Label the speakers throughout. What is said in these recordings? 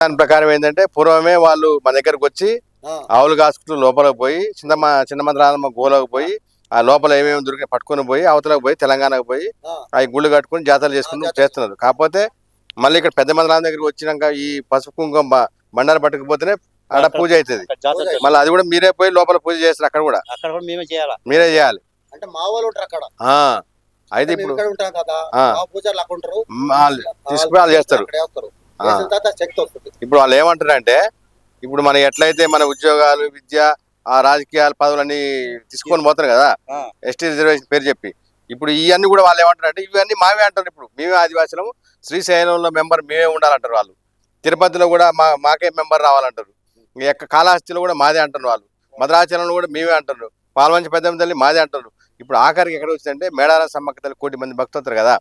Speaker 1: దాని ప్రకారం ఏంటంటే పూర్వమే వాళ్ళు మన దగ్గరకు వచ్చి ఆవులు కాసుకుంటూ లోపలికి పోయి చిన్న చిన్న మంత్రాలమ్మ గోలోకి పోయి ఆ లోపల ఏమేమి దొరికి పట్టుకొని పోయి అవతలకు పోయి తెలంగాణకు పోయి
Speaker 2: ఆ.
Speaker 1: అవి గుళ్ళు కట్టుకుని జాతరలు చేసుకుని. చేస్తున్నారు. కాకపోతే మళ్ళీ ఇక్కడ పెద్ద మంత్రాల దగ్గరికి వచ్చినాక ఈ పసుపు కుంకుమ బండారు పట్టుకుపోతేనే ఆడ పూజ అవుతుంది.
Speaker 3: అక్కడ
Speaker 2: పూజ
Speaker 3: చేస్తాం.
Speaker 1: మళ్ళీ అది కూడా మీరే పోయి లోపల పూజ చేస్తారు అక్కడ కూడా.
Speaker 3: అక్కడ కూడా మేమే చేయాలా?
Speaker 1: మీరే చేయాలి.
Speaker 2: అంటే మా వాళ్ళు ఉంటారు అక్కడ.
Speaker 1: ఆ. అయితే ఇప్పుడు
Speaker 2: ఇక్కడ ఉంటాం కదా.
Speaker 1: ఆ.
Speaker 2: మా పూజారులు అక్కడ ఉంటారు.
Speaker 1: వాళ్ళు చేస్తారు.
Speaker 2: చేసిన తర్వాత శక్తి వస్తుంది.
Speaker 1: ఇప్పుడు వాళ్ళు ఏమంటారంటే ఇప్పుడు మనం ఎట్లయితే మన ఉద్యోగాలు విద్య ఆ రాజకీయాల పదవులన్నీ తీసుకొని పోతారు కదా. ఎస్టీ రిజర్వేషన్ పేరు చెప్పి. ఇప్పుడు ఇవన్నీ కూడా వాళ్ళు ఏమంటారంటే ఇవన్నీ మావే అంటారు ఇప్పుడు. మేమే ఆదివాసులం శ్రీశైలంలో మెంబర్ మేమే ఉండాలంటారు వాళ్ళు. తిరుపతిలో కూడా మా మాకే మెంబర్ రావాలంటారు. యొక్క కాళహస్తిలో కూడా మాదే అంటారు వాళ్ళు. మద్రాచలంలో కూడా మేమే అంటారు. పాల్వంచి పెద్దమ్మ తల్లి మాదే అంటారు. ఇప్పుడు ఆఖరికి ఎక్కడ వచ్చిందంటే మేడారం సమ్మక్క తల్లి కోటి మంది భక్తులు కదా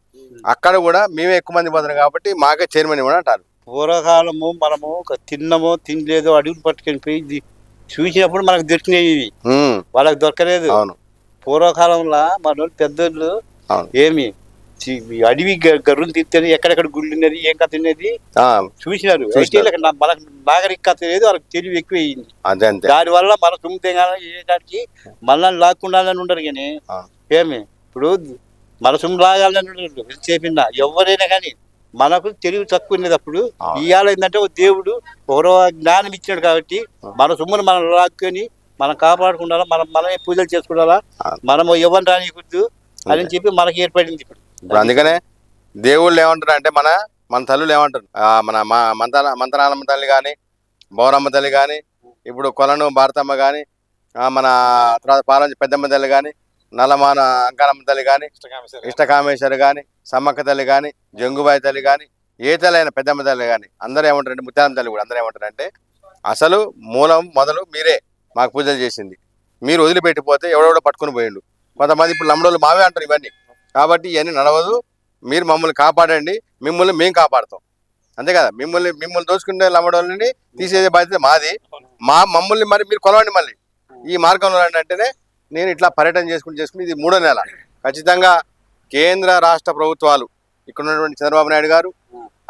Speaker 1: అక్కడ కూడా మేమే ఎక్కువ మంది పోతారు కాబట్టి మాకే చైర్మన్ ఇవ్వని అంటారు.
Speaker 3: పూర్వకాలము మనము తిన్నమో తినలేదో అడుగులు పట్టుకొని పోయి చూసినప్పుడు మనకు దొరికినాయి ఇవి. వాళ్ళకి దొరకలేదు.
Speaker 1: అవును.
Speaker 3: పూర్వకాలంలో మన పెద్దోళ్ళు. ఏమి అడవి గర్రులు తిత్తేది ఎక్కడెక్కడ గుళ్ళు ఉన్నది ఏం కథ ఉన్నది చూసినారు. మనకు నాగరికత లేదు వాళ్ళకి తెలివి ఎక్కువ అయింది దాని వల్ల మన సొమ్ము ఏ మళ్ళీ లాక్కుండాలని ఉండరు కానీ. ఏమి? ఇప్పుడు మన సొమ్ము లాగాలని ఉండరు. చేపిన ఎవరైనా కానీ మనకు తెలివి తక్కువ
Speaker 1: ఆ.
Speaker 3: ఇవాళ ఏంటంటే ఓ దేవుడు ఎవరో జ్ఞానం ఇచ్చాడు కాబట్టి. మన సొమ్మును మనం లాక్కొని మనం కాపాడుకుండాలా మనం మనమే పూజలు చేసుకుండాలా
Speaker 1: ఆ.
Speaker 3: మనము ఎవరిని రానియకూడదు అని. చెప్పి మనకి ఏర్పడింది ఇప్పుడు
Speaker 1: ఇప్పుడు అందుకనే దేవుళ్ళు ఏమంటారు అంటే మన మన తల్లులు ఏమంటారు ఆ, మన మా మంత్రాల మంత్రాలమ్మ తల్లి కానీ బౌరమ్మ తల్లి కానీ ఇప్పుడు కొలను భారతమ్మ కానీ మన తర్వాత పాలంచి పెద్దమ్మ తల్లి కానీ నల్లమాన అంకాలమ్మ తల్లి కానీ ఇష్టకామేశ్వరి కానీ సమ్మక్క తల్లి కానీ జంగుబాయి తల్లి కానీ ఏ తల్లి అయినా పెద్దమ్మ తల్లి కానీ అందరూ ఏమంటారంటే ముత్యాలమ్మ తల్లి కూడా అందరూ ఏమంటారంటే అసలు మూలం మొదలు మీరే మాకు పూజలు చేసింది. మీరు వదిలిపెట్టిపోతే ఎవడెవడో పట్టుకుని పోయిండు. కొంతమంది ఇప్పుడు లంబడోళ్ళు మావే అంటారు ఇవన్నీ. కాబట్టి ఇవన్నీ నడవదు. మీరు మమ్మల్ని కాపాడండి. మిమ్మల్ని మేము కాపాడుతాం. అంతే కదా? మిమ్మల్ని మిమ్మల్ని దోచుకునే లంబడోళ్ళని తీసేసే బాధ్యత మాది. మా మమ్మల్ని మరి మీరు కొలవండి మళ్ళీ. ఈ మార్గంలో అంటేనే నేను ఇట్లా పర్యటన చేసుకుని చేసుకుని ఇది మూడో నెల. ఖచ్చితంగా కేంద్ర రాష్ట్ర ప్రభుత్వాలు ఇక్కడ ఉన్నటువంటి చంద్రబాబు నాయుడు గారు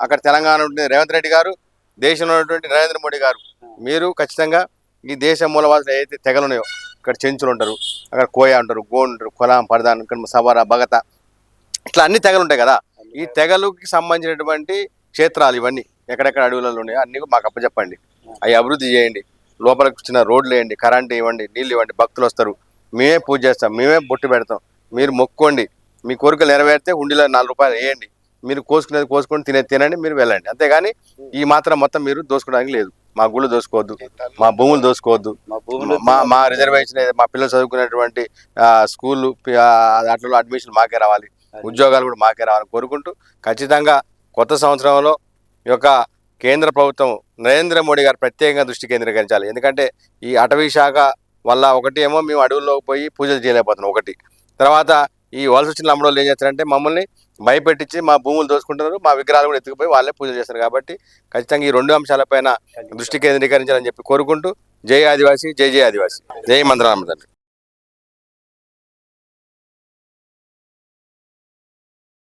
Speaker 1: అక్కడ తెలంగాణ ఉండే రేవంత్ రెడ్డి గారు దేశంలో ఉన్నటువంటి నరేంద్ర మోడీ గారు మీరు ఖచ్చితంగా ఈ దేశ మూలవాసులు ఏదైతే తెగలు ఉన్నాయో ఇక్కడ చెంచులు ఉంటారు అక్కడ కోయ ఉంటారు గోన్ ఉంటారు కొలాం పరదాన్ ఇక్కడ సవర భగత ఇట్లా అన్ని తెగలు ఉంటాయి కదా. ఈ తెగలుకి సంబంధించినటువంటి క్షేత్రాలు ఇవన్నీ ఎక్కడెక్కడ అడవులలో ఉన్నాయో అన్ని మాకు అప్పచెప్పండి. అవి అభివృద్ధి చేయండి. లోపలికి చిన్న రోడ్లు వేయండి కరెంట్ ఇవ్వండి నీళ్ళు ఇవ్వండి భక్తులు వస్తారు. మేమే పూజ చేస్తాం మేమే బొట్టు పెడతాం. మీరు మొక్కోండి. మీ కోరికలు నెరవేరితే హుండీలో నాలుగు రూపాయలు వేయండి. మీరు కోసుకునేది కోసుకొని తినేది తినండి మీరు వెళ్ళండి. అంతేగాని ఈ మాత్రం మొత్తం మీరు దోసుకోవడానికి లేదు. మా గుళ్ళు దోసుకోవద్దు మా భూములు దోసుకోవద్దు.
Speaker 3: మా
Speaker 1: మా రిజర్వేషన్ మా పిల్లలు చదువుకునేటువంటి స్కూళ్ళు ఆ, దాంట్లో అడ్మిషన్ మాకే రావాలి. ఉద్యోగాలు కూడా మాకే రావాలని కోరుకుంటూ ఖచ్చితంగా కొత్త సంవత్సరంలో ఈ యొక్క కేంద్ర ప్రభుత్వం నరేంద్ర మోడీ గారు ప్రత్యేకంగా దృష్టి కేంద్రీకరించాలి. ఎందుకంటే ఈ అటవీ శాఖ వల్ల ఒకటి ఏమో మేము అడవుల్లోకి పోయి పూజలు చేయలేకపోతున్నాం ఒకటి. తర్వాత ఈ వలస వచ్చిన లంబడోళ్ళు ఏం చేస్తారంటే మమ్మల్ని భయపెట్టించి మా భూములు దోసుకుంటున్నారు మా విగ్రహాలు కూడా ఎత్తుకుపోయి వాళ్ళే పూజలు చేస్తారు కాబట్టి ఖచ్చితంగా ఈ రెండు అంశాలపైన దృష్టి కేంద్రీకరించాలని చెప్పి కోరుకుంటూ జై ఆదివాసి జై జై ఆదివాసి. జై మంత్రాలమ్మ